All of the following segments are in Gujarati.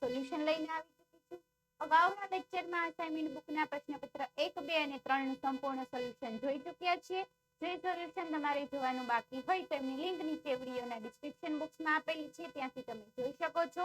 સોલ્યુશન લઈને આવી ચૂકી બુકના પ્રશ્નપત્ર એક બે અને ત્રણનું સંપૂર્ણ જોઈ ચૂક્યા છીએ. જે સોલ્યુશન તમારે જોવાનું બાકી હોય તો એમની લિંક નીચે વિડીયોના ડિસ્ક્રિપ્શન બોક્સમાં આપેલી છે, ત્યાંથી તમે જોઈ શકો છો.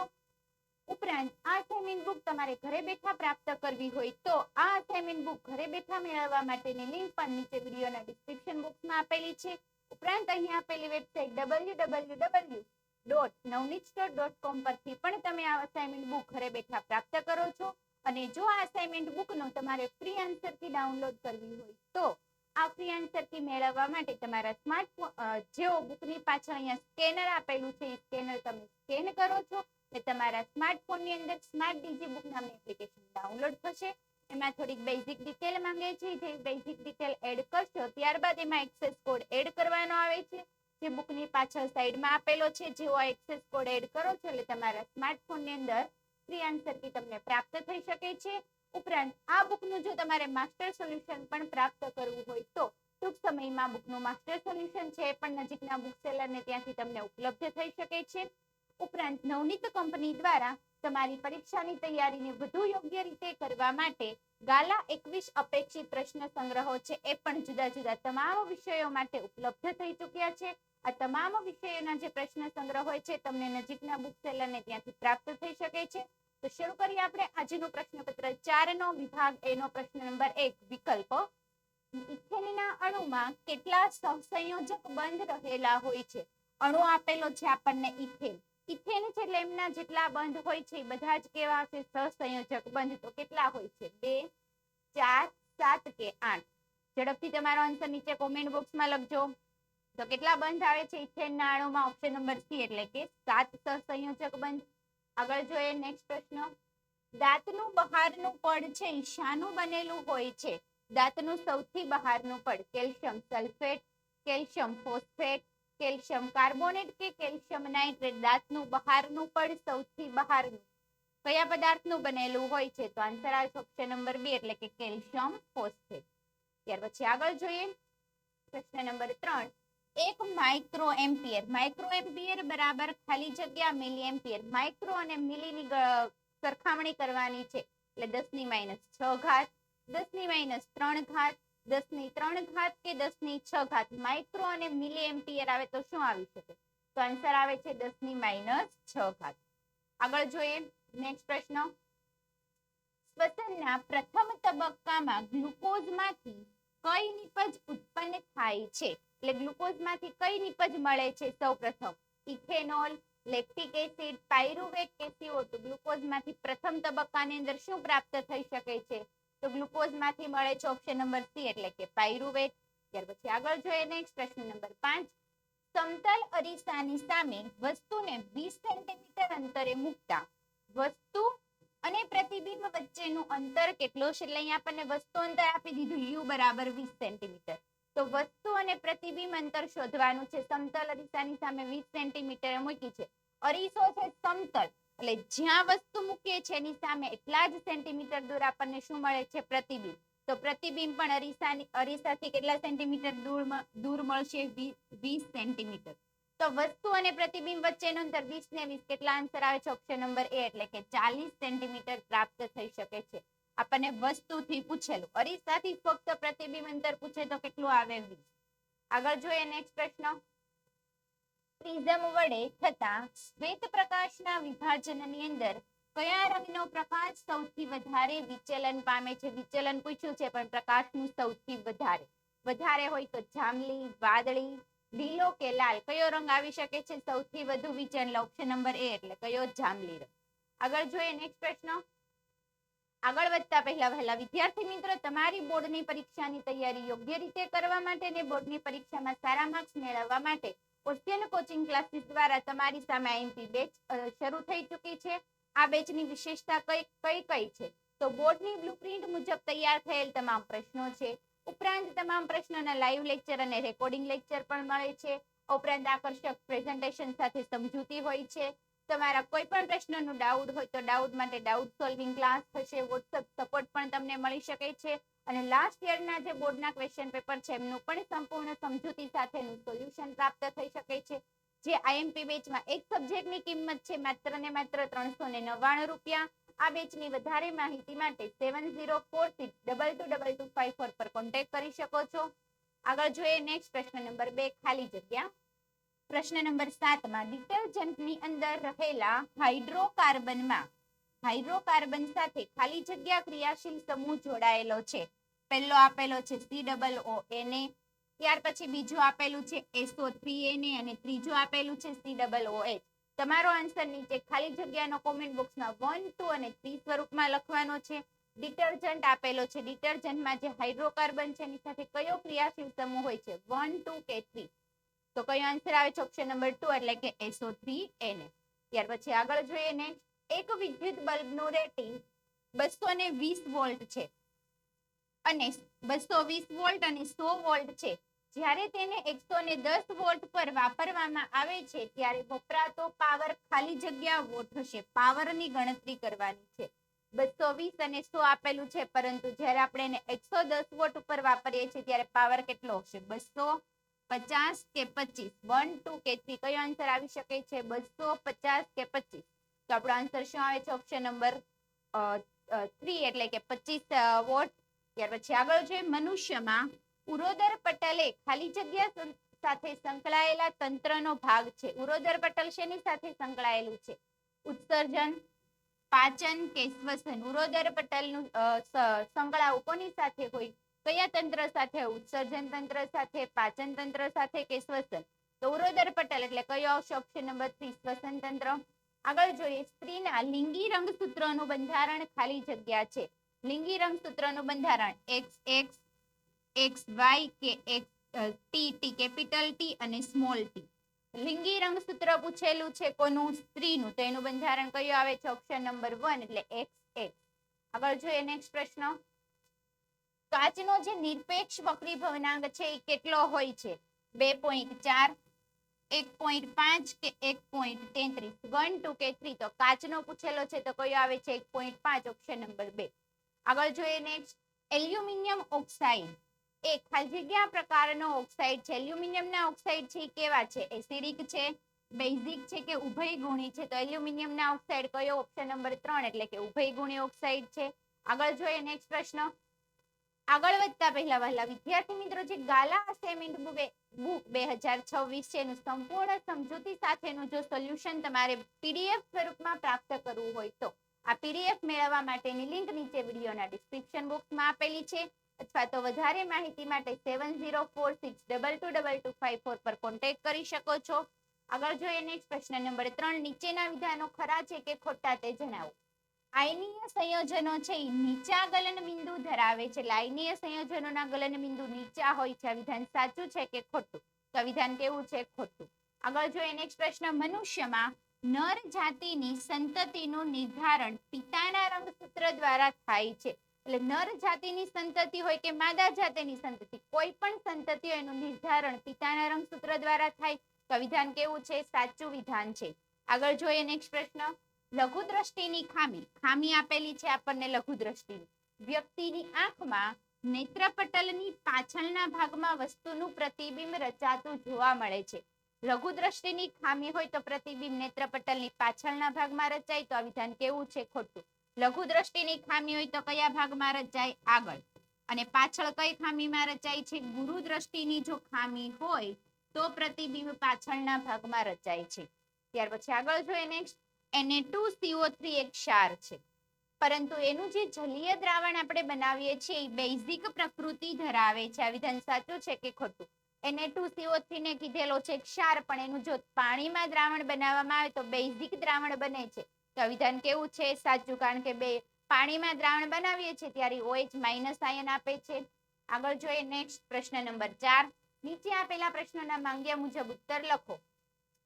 ઉપરાંત, આ અસાઇનમેન્ટ બુક તમારે ઘરે બેઠા પ્રાપ્ત કરવી હોય તો આ અસાઇનમેન્ટ બુક ઘરે બેઠા મેળવવા માટેની લિંક પણ નીચે વિડીયોના ડિસ્ક્રિપ્શન બોક્સમાં આપેલી છે. ઉપરાંત, અહીં આપેલી website W W W dot Navneet dot com પરથી પણ તમે આ અસાઇનમેન્ટ બુક ઘરે બેઠા પ્રાપ્ત કરો છો. અને જો આ અસાઇનમેન્ટ બુકનો તમારે ફ્રી આન્સરથી ડાઉનલોડ કરવી હોય તો આ ફ્રી આન્સર કી મેળવવા માટે તમારા સ્માર્ટફોન જેઓ બુકની પાછળ અહીંયા સ્કેનર આપેલું છે, એ સ્કેનર તમે સ્કેન કરો છો ને તમારા સ્માર્ટફોનની અંદર સ્માર્ટ ડીજી બુક નામની એપ્લિકેશન ડાઉનલોડ થશે. એમાં થોડીક બેઝિક ડિટેલ માંગે છે. જે બેઝિક ડિટેલ એડ કરશો, ત્યારબાદ એમાં એક્સેસ કોડ એડ કરવાનો આવે છે. જે બુકની પાછળ સાઈડમાં આપેલો છે જેવો એક્સેસ કોડ એડ કરો છો એટલે તમારા સ્માર્ટફોનની અંદર ફ્રી આન્સર કી તમને પ્રાપ્ત થઈ શકે છે. ઉપરાંત આ બુકનું જો તમારે માસ્ટર સોલ્યુશન પણ પ્રાપ્ત કરવું હોય તો ટૂંક સમયમાં બુકનું માસ્ટર સોલ્યુશન છે એ પણ નજીકના બુક સેલરને ત્યાંથી તમને ઉપલબ્ધ થઈ શકે છે. ઉપરાંત નવનીત કંપની દ્વારા તમારી પરીક્ષાની તૈયારીને વધુ યોગ્ય રીતે કરવા માટે ગાલા એકવીસ અપેક્ષિત પ્રશ્ન સંગ્રહો છે એ પણ જુદા જુદા તમામ વિષયો માટે ઉપલબ્ધ થઈ ચૂક્યા છે. આ તમામ વિષયોના જે પ્રશ્ન સંગ્રહ હોય છે તમને નજીકના બુક સેલરને ત્યાંથી પ્રાપ્ત થઈ શકે છે. તો શરૂ કરીએ આપણે આજનો પ્રશ્નપત્ર. ચાર નો વિભાગ એનો પ્રશ્ન નંબર એક, વિકલ્પ. ઇથેનના અણુમાં કેટલા સહસંયોજક બંધ રહેલા હોય છે? અણુ આપેલો છે આપણને ઇથેન. ઇથેન છે એટલે એમના જેટલા બંધ હોય છે બધા જ કેવા હશે? સહસંયોજક બંધ. તો કેટલા હોય છે? બે, ચાર, સાત કે આઠ? ઝડપથી તમારો આન્સર નીચે કોમેન્ટ બોક્સમાં લખજો. તો કેટલા બંધ આવે છે ઇથેનના અણુમાં? ઓપ્શન નંબર સી એટલે કે સાત સહસંયોજક બંધ. આગળ જોઈએ નેક્સ્ટ પ્રશ્ન. દાંતનું બહારનું પડ છે શાનું બનેલું હોય છે? દાંતનું સૌથી બહારનું પડ calcium sulphate, calcium phosphate, calcium carbonate કે કેલ્શિયમ નાઇટ્રેટ? દાંતનું બહારનું પડ સૌથી બહારનું. કયા પદાર્થનું બનેલું હોય છે? તો આન્સર આવશે ઓપ્શન નંબર બે, એટલે કે કેલ્શિયમ ફોસ્ફેટ. ત્યાર પછી આગળ જોઈએ. પ્રશ્ન નંબર ત્રણ. એક માઇક્રો એમ્પિયર. માઇક્રો એમ્પિયર બરાબર ખાલી જગ્યા મિલી એમ્પિયર. માઇક્રો અને મિલીની સરખામણી કરવાની છે. એટલે દસની માઇનસ છ ઘાત દસની માઇનસ ત્રણ ઘાત દસની ત્રણ ઘાત કે દસની છ ઘાત. માઇક્રો અને મિલી એમ્પિયર આવે તો શું આવી શકે? તો આન્સર આવે છે દસની માઇનસ છ ઘાત. આગળ જોઈએ નેક્સ્ટ પ્રશ્ન. શ્વસનના પ્રથમ તબક્કામાં ગ્લુકોઝમાંથી કઈ નિપજ ઉત્પન્ન થાય છે? એટલે ગ્લુકોઝમાંથી કઈ નીપજ મળે છે સૌપ્રથમ? ઇથેનોલ, લેક્ટિક એસિડ, પાયરુવેટ કે CO2 ગ્લુકોઝમાંથી પ્રથમ તબક્કાની અંદર શું પ્રાપ્ત થઈ શકે છે? તો ગ્લુકોઝમાંથી મળે છે ઓપ્શન નંબર સી, એટલે કે પાયરુવેટ. ત્યાર પછી આગળ જોઈએ નેક્સ્ટ પ્રશ્ન નંબર પાંચ. સમતલ અરીસાની સામે વસ્તુને વીસ સેન્ટીમીટર અંતરે મૂકતા વસ્તુ અને પ્રતિબિંબ વચ્ચેનું અંતર કેટલું છે? એટલે અહીંયા આપણને વસ્તુ અંતર આપી દીધું યુ બરાબર વીસ સેન્ટીમીટર. તો વસ્તુ અને પ્રતિબિંબ અંતર શોધવાનું છે. સમતલ અરીસાની સામે 20 સેન્ટીમીટર મૂકી છે. અરીસો છે સમતલ. એટલે જ્યાં વસ્તુ મૂકીએ છે એની સામે એટલા જ સેન્ટીમીટર દૂર આપણને શું મળે છે? પ્રતિબિંબ. તો પ્રતિબિંબ પણ અરીસાની, અરીસાથી કેટલા સેન્ટીમીટર દૂર દૂર મળશે? વીસ સેન્ટીમીટર. તો વસ્તુ અને પ્રતિબિંબ વચ્ચેનું અંતર વીસ ને વીસ. કેટલા આન્સર આવે છે? Option number A. એટલે કે ચાલીસ સેન્ટીમીટર પ્રાપ્ત થઈ શકે છે. આપણને વસ્તુથી પૂછેલું. અરીસાથી ફક્ત પ્રતિબિંબ અંતર પૂછે તો કેટલું આવે વીસ આગળ જોઈએ નેક્સ્ટ પ્રશ્ન. પ્રિઝમ વડે થતા શ્વેત પ્રકાશના વિભાજનની અંદર કયા રંગનો પ્રકાશ સૌથી વધારે વિચલન પામે છે? વિચલન પૂછ્યું છે, પણ પ્રકાશનું સૌથી વધારે. વધારે હોય તો જાંબલી, વાદળી, લીલો કે લાલ. કયો રંગ આવી શકે છે? સૌથી વધુ વિચલન. ઓપ્શન નંબર એ એટલે કયો? જાંબલી રંગ. આગળ જોઈએ નેક્સ્ટ પ્રશ્ન. આગળ વધતા પહેલા વહેલા વિદ્યાર્થી મિત્રો, તમારી બોર્ડની પરીક્ષાની તૈયારી યોગ્ય રીતે કરવા માટે અને બોર્ડની પરીક્ષામાં સારા માર્ક્સ મેળવવા માટે ક્વેશ્ચન કોચિંગ ક્લાસીસ દ્વારા તમારી સામે આઈએમપી બેચ શરૂ થઈ ચૂકી છે. આ બેચની વિશેષતા કઈ કઈ કઈ છે? તો બોર્ડની બ્લુપ્રિન્ટ મુજબ તૈયાર થયેલ તમામ પ્રશ્નો છે. ઉપરાંત તમામ પ્રશ્નોના લાઈવ લેક્ચર અને રેકોર્ડિંગ લેક્ચર પણ મળે છે. ઉપરાંત આકર્ષક પ્રેઝન્ટેશન સાથે સમજૂતી હોય છે. તમારા કોઈ પણ પ્રશ્નનો ડાઉટ હોય તો ડાઉટ માટે ડાઉટ સોલ્વિંગ ક્લાસ થશે વોટ્સઅપ સપોર્ટ પણ તમને મળી શકે છે અને લાસ્ટ યરના જે બોર્ડના ક્વેશ્ચન પેપર છે, એમનું પણ સંપૂર્ણ સમજૂતી સાથેનું સોલ્યુશન પ્રાપ્ત થઈ શકે છે. જે આઈએમપી બેચમાં એક સબ્જેક્ટની કિંમત છે, માત્ર ને માત્ર ત્રણસો ને નવ્વાણું રૂપિયા. આ બેચની વધારે માહિતી માટે seven zero four six double two double two five four પર કોન્ટેક્ટ કરી શકો છો. આગળ જોઈએ નેક્સ્ટ પ્રશ્ન નંબર બે, ખાલી જગ્યા. પ્રશ્ન નંબર સાતમાં ડિટર્જન્ટની અંદર રહેલા હાઇડ્રોકાર્બનમાં, હાઇડ્રોકાર્બન સાથે ખાલી જગ્યા ક્રિયાશીલ સમૂહ જોડાયેલો છે. પહેલો આપેલો છે સી ઓ એને ત્યાર પછી બીજું આપેલું છે એસઓ થ્રી એને અને ત્રીજું આપેલું છે સી ડબલ ઓ તમારો આન્સર નીચે ખાલી જગ્યાનો કોમેન્ટ બોક્સમાં વન ટુ અને થ્રી સ્વરૂપમાં લખવાનો છે. ડિટર્જન્ટ આપેલો છે. ડિટર્જન્ટમાં જે હાઇડ્રોકાર્બન છે, એની સાથે કયો ક્રિયાશીલ સમૂહ હોય છે? વન ટુ કે થ્રી તો કયો આન્સર આવે છે ઓપ્શન નંબર ટુ એટલે કે એને ત્યાર પછી આગળ જોઈએ ને, એક વિદ્યુત બલ્બનું રેટિંગ બસો ને વીસ વોલ્ટ છે. અને બસો વીસ વોલ્ટ અને સો વોલ્ટ છે. જ્યારે તેને એકસો ને દસ વોલ્ટ પર વાપરવામાં આવે છે, ત્યારે વપરાતો પાવર ખાલી જગ્યા વોટ હશે પાવરની ગણતરી કરવાની છે. બસો વીસ અને સો આપેલું છે, પરંતુ જ્યારે આપણે એને એકસો દસ વોટ ઉપર વાપરીએ છીએ, ત્યારે પાવર કેટલો હશે? બસો પચાસ કે પચીસ? વન ટુ કે થ્રી કયો આન્સર આવી શકે છે? બસો, પચાસ કે પચીસ? તો આપણો આન્સર શું આવે છે? ઓપ્શન નંબર થ્રી એટલે કે પચીસ વોટ. ત્યાર પછી આગળ છે મનુષ્યમાં ઉરોદર પટલે ખાલી જગ્યા સાથે સંકળાયેલા તંત્રનો ભાગ છે. ઉરોદર પટલ શેની સાથે સંકળાયેલું છે? ઉત્સર્જન, પાચન કે શ્વસન? ઉરોદર પટલનું સંકળાવું કોની સાથે હોય? કયા તંત્ર સાથે, ઉત્સર્જન તંત્ર સાથે, પાચન તંત્ર સાથે કે શ્વસન? તો ઉરોદર પટેલ એટલે કયો આવશે? ઓપ્શન નંબર થ્રી શ્વસન તંત્ર. આગળ જોઈએ, સ્ત્રીના લિંગી રંગસૂત્રોનું બંધારણ ખાલી જગ્યા છે. લિંગી રંગસૂત્રનું બંધારણ એક્સ એક્સ એક્સ વાય કે X T T capital T અને સ્મોલ ટી લિંગી રંગસૂત્ર પૂછેલું છે કોનું? સ્ત્રીનું. તો એનું બંધારણ કયું આવે છે? ઓપ્શન નંબર વન એટલે એક્સ એક્સ આગળ જોઈએ નેક્સ્ટ પ્રશ્ન. કાચનો જે નિરપેક્ષ વક્રી ભવનાંક છે એ કેટલો હોય છે? બે પોઈન્ટ ચાર, એક પોઈન્ટ પાંચ કે એક પોઈન્ટ તેત્રીસ? વન ટુ કે થ્રી? તો કાચનો પૂછેલો છે તો કયો આવે છે? એક પોઈન્ટ પાંચ, ઓપ્શન નંબર બે. આગળ જોઈએ નેક્સ્ટ. Aluminium oxide. એ ખાલી જગ્યા પ્રકારનો ઓક્સાઇડ છે. એલ્યુમિનિયમના ઓક્સાઇડ છે કેવા છે? એસિડિક છે, બેઝિક છે કે ઉભય ગુણી છે? તો એલ્યુમિનિયમના ઓક્સાઇડ કયો? ઓપ્શન નંબર ત્રણ, એટલે કે ઉભય ગુણી ઓક્સાઇડ છે. આગળ જોઈએ નેક્સ્ટ પ્રશ્ન. આગળ વધતા પહેલા વહેલા વિદ્યાર્થી મિત્રો, જે ગાલા અસાઇનમેન્ટ બુક બે હજાર છવ્વીસ છે, એનું સંપૂર્ણ સમજૂતી સાથેનું જો સોલ્યુશન તમારે પીડીએફ સ્વરૂપમાં પ્રાપ્ત કરવું હોય તો, આ પીડીએફ મેળવવા માટેની લિંક નીચે વિડીયોના ડિસ્ક્રિપ્શન બોક્સમાં આપેલી છે. અથવા તો વધારે માહિતી માટે seven zero four six double two double two five four પર કોન્ટેક્ટ કરી શકો છો. આગળ જોઈએ નેક્સ્ટ પ્રશ્ન નંબર ત્રણ. નીચેના વિધાનો ખરા છે કે ખોટા તે જણાવો. આયનીય સંયોજનો છે નીચા ગલન બિંદુ ધરાવે છે. એટલે સંયોજનોના ગલન બિંદુ નીચા હોય છે. વિધાન સાચું છે કે ખોટું? તો વિધાન કેવું છે? ખોટું. આગળ જોઈએ નેક્સ્ટ પ્રશ્ન મનુષ્યમાં નર જાતિની સંતતિનું નિર્ધારણ પિતાના રંગસૂત્ર દ્વારા થાય છે. એટલે નર જાતિની સંતતિ હોય કે માદા જાતિની સંતતિ, કોઈ પણ સંતતિ હોય એનું નિર્ધારણ પિતાના રંગસૂત્ર દ્વારા થાય. તો વિધાન કેવું છે? સાચું વિધાન છે. આગળ જોઈએ નેક્સ્ટ પ્રશ્ન લઘુ દ્રષ્ટિની ખામી. ખામી આપેલી છે આપણને લઘુ દ્રષ્ટિની વ્યક્તિની આંખમાં નેત્રપટલની પાછળના ભાગમાં વસ્તુનું પ્રતિબિંબ રચાતું જોવા મળે છે. લઘુ દ્રષ્ટિની ખામી હોય તો પ્રતિબિંબ નેત્રપટલની પાછળના ભાગમાં રચાય તો આ વિધાન કેવું છે? ખોટું. લઘુ દ્રષ્ટિની ખામી હોય તો કયા ભાગમાં રચાય? આગળ. અને પાછળ કઈ ખામીમાં રચાય છે? ગુરુ દ્રષ્ટિની જો ખામી હોય તો પ્રતિબિંબ પાછળના ભાગમાં રચાય છે. ત્યાર પછી આગળ જોઈએ નેક્સ્ટ Na2CO3 એક ક્ષાર છે. પરંતુ એનું જે જલીય દ્રાવણ આપણે બનાવીએ છીએ, એ બેઝિક પ્રકૃતિ ધરાવે છે. આ વિધાન સાચું છે કે ખોટું? Na2CO3 ને કીધેલો છે ક્ષાર, પણ એનું જો પાણીમાં દ્રાવણ બનાવવામાં આવે તો બેઝિક દ્રાવણ બને છે. તો આ વિધાન કેવું છે? સાચું, કારણ કે બે પાણીમાં દ્રાવણ બનાવીએ છીએ ત્યારે OH માઇનસ આયન આપે છે. આગળ જોઈએ નેક્સ્ટ પ્રશ્ન નંબર ચાર. નીચે આપેલા પ્રશ્નોના માંગ્યા મુજબ ઉત્તર લખો.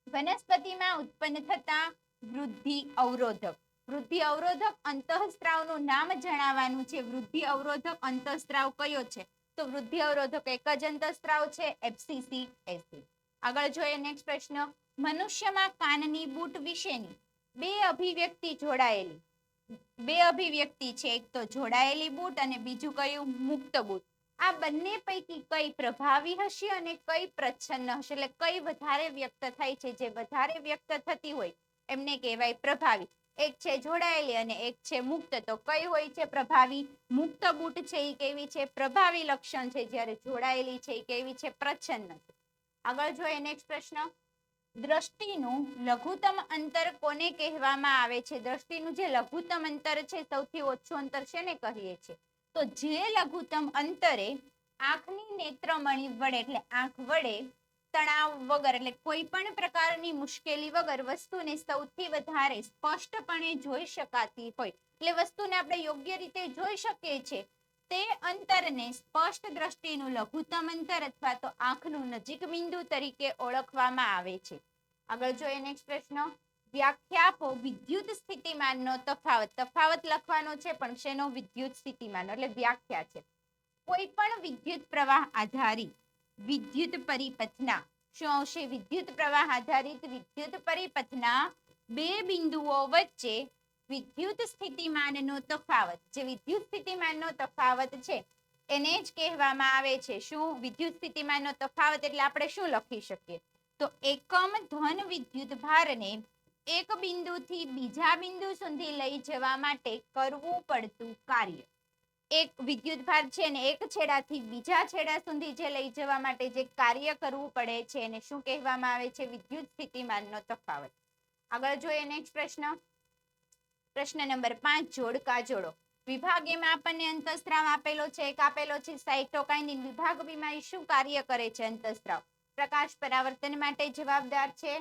વનસ્પતિમાં ઉત્પન્ન થતા વૃદ્ધિ અવરોધક. વૃદ્ધિ અવરોધક અંતઃસ્ત્રાવનું નામ જણાવવાનું છે. વૃદ્ધિ અવરોધક અંતઃસ્ત્રાવ કયો છે? તો વૃદ્ધિ અવરોધક એક જ અંતઃસ્ત્રાવ છે એફસીસી એસી આગળ જોઈએ નેક્સ્ટ પ્રશ્ન. મનુષ્યમાં કાનની બૂટ વિશેની બે અભિવ્યક્તિ જોડાયેલી. બે અભિવ્યક્તિ છે. એક તો જોડાયેલી બૂટ અને બીજું કયું? મુક્ત બૂટ. આ બંને પૈકી કઈ પ્રભાવી હશે અને કઈ પ્રચ્છન્ન હશે? એટલે કઈ વધારે વ્યક્ત થાય છે? જે વધારે વ્યક્ત થતી હોય એમને કહેવાય પ્રભાવી. એક છે જોડાયેલી અને એક છે મુક્ત. તો કઈ હોય છે પ્રભાવી? મુક્ત બૂટ છે એ કેવી છે? પ્રભાવી લક્ષણ છે. જ્યારે જોડાયેલી છે એ કેવી છે? પ્રચ્છન્ન આગળ જોઈએ નેક્સ્ટ પ્રશ્ન. દ્રષ્ટિનું લઘુત્તમ અંતર કોને કહેવામાં આવે છે? દ્રષ્ટિનું જે લઘુત્તમ અંતર છે સૌથી ઓછું અંતર છે ને કહીએ છીએ? તો જે લઘુત્તમ અંતરે આંખની નેત્રમણી વડે, એટલે આંખ વડે તણાવ વગર, એટલે કોઈ પણ પ્રકારની મુશ્કેલી વગર વસ્તુને સૌથી વધારે સ્પષ્ટપણે જોઈ શકાતી હોય, એટલે વસ્તુને આપણે યોગ્ય રીતે જોઈ શકીએ છીએ, તે અંતરને સ્પષ્ટ દ્રષ્ટિનું લઘુત્તમ અંતર અથવા તો આંખનું નજીક બિંદુ તરીકે ઓળખવામાં આવે છે. આગળ જોઈએ નેક્સ્ટ પ્રશ્ન. વ્યાખ્યા આપો વિદ્યુત સ્થિતિમાનનો તફાવત. તફાવત લખવાનો છે, પણ શેનો વિદ્યુત સ્થિતિમાન એટલે વ્યાખ્યા છે. કોઈ પણ વિદ્યુત પ્રવાહ આધારિત વિદ્યુત પરિપથના. શું આવશે? વિદ્યુત પ્રવાહ આધારિત વિદ્યુત પરિપથના બે બિંદુઓ વચ્ચે વિદ્યુત સ્થિતિમાનનો તફાવત. જે વિદ્યુત સ્થિતિમાનનો તફાવત છે, એને જ કહેવામાં આવે છે. શું? વિદ્યુત સ્થિતિમાનનો તફાવત એટલે આપણે શું લખી શકીએ? તો એકમ ધન વિદ્યુત ભારને એક બિંદુથી બીજા બિંદુ સુધી લઈ જવા માટે કરવું પડતું કાર્ય. એક વિદ્યુતભાર છે ને એક છેડાથી બીજા છેડા સુધી જે લઈ જવા માટે જે કાર્ય કરવું પડે છે એને શું કહેવામાં આવે છે? વિદ્યુત સ્થિતિમાનનો તફાવત. આગળ જોઈએ નેક્સ્ટ પ્રશ્ન. પ્રશ્ન નંબર પાંચ, જોડકા જોડો. વિભાગ એમાં આપણને અંતઃસ્ત્રાવ આપેલો છે, એક આપેલો છે સાઇટોકાઇનિન વિભાગ બીમાં શું કાર્ય કરે છે અંતઃસ્ત્રાવ? પ્રકાશ પરાવર્તન માટે જવાબદાર છે,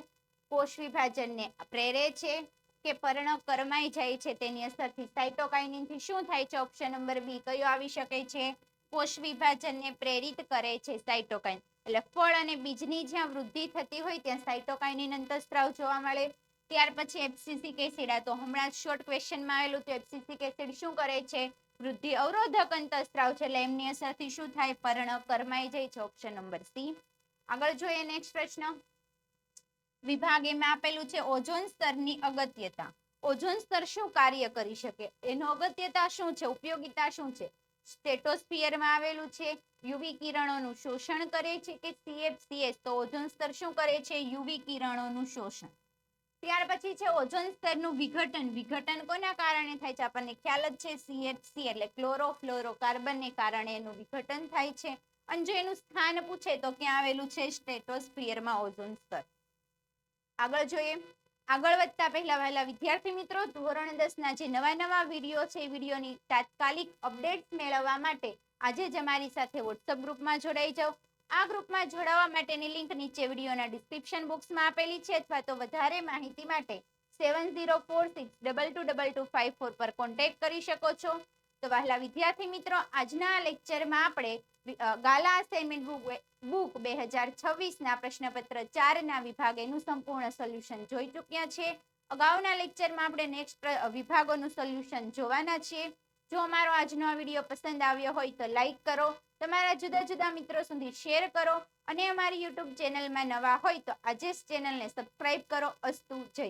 કોષ વિભાજનને પ્રેરે છે કે પર્ણ કરમાઈ જાય છે તેની અસરથી. સાઇટોકાઇનિનથી શું થાય છે? ઓપ્શન નંબર બી કયો આવી શકે છે? કોષ વિભાજનને પ્રેરિત કરે છે સાઇટોકાઇન એટલે ફળ અને બીજની જ્યાં વૃદ્ધિ થતી હોય ત્યાં સાઇટોકાઇનિન અંતઃસ્ત્રાવ જોવા મળે. ત્યાર પછી એફસીસી એસિડ આ તો હમણાં શોર્ટ ક્વેશ્ચનમાં આવેલું તો એફસીસી એસિડ શું કરે છે? વૃદ્ધિ અવરોધક અંતઃસ્ત્રાવ છે એટલે એમની અસરથી શું થાય? પર્ણ કરમાઈ જાય છે. Option number C. આગળ જોઈએ નેક્સ્ટ પ્રશ્ન. વિભાગ એમાં આપેલું છે ઓઝોન સ્તરની અગત્યતા. ઓઝોન સ્તર શું કાર્ય કરી શકે? એનો અગત્યતા શું છે? ઉપયોગિતા શું છે? સ્ટેટોસ્ફિયરમાં આવેલું છે, યુવી કિરણોનું શોષણ કરે છે કે સીએફસીએસ તો ઓઝોન સ્તર શું કરે છે? યુવી કિરણોનું શોષણ. ત્યાર પછી છે ઓઝોન સ્તરનું વિઘટન. વિઘટન કોના કારણે થાય છે? આપણને ખ્યાલ જ છે સીએચસી એટલે ક્લોરોફ્લોરોકાર્બનને કારણે એનું વિઘટન થાય છે. અને જો એનું સ્થાન પૂછે તો ક્યાં આવેલું છે? સ્ટેટોસ્ફિયરમાં ઓઝોન સ્તર. આગળ જોઈએ. આગળ વધતા પહેલા વહેલા વિદ્યાર્થી મિત્રો, ધોરણ દસ ના જે નવા નવા વીડિયો છે, એ વિડીયોની તાત્કાલિક અપડેટ્સ મેળવવા માટે આજે જ અમારી સાથે વોટ્સઅપ ગ્રુપમાં જોડાઈ જાઓ. આ ગ્રુપમાં જોડાવા માટેની લિંક નીચે વિડીયોના ડિસ્ક્રિપ્શન બોક્સમાં આપેલી છે અથવા તો વધારે માહિતી માટે seven zero four six double two double two five four પર કોન્ટેક્ટ કરી શકો છો. તો વહેલા વિદ્યાર્થી મિત્રો, આજના લેક્ચરમાં આપણે ગાલા અસાઇનમેન્ટ બુક બુક બે હજાર છવ્વીસના પ્રશ્નપત્ર ચારના વિભાગ એનું સંપૂર્ણ સોલ્યુશન જોઈ ચૂક્યા છે. અગાઉના લેક્ચરમાં આપણે નેક્સ્ટ વિભાગોનું સોલ્યુશન જોવાના છીએ. જો અમારો આજનો આ વીડિયો પસંદ આવ્યો હોય તો લાઈક કરો. તમારા જુદા જુદા મિત્રો સુધી શેર કરો. અને અમારી યુટ્યુબ ચેનલમાં નવા હોય તો આજે જ ચેનલને સબસ્ક્રાઈબ કરો. અસ્તુ જય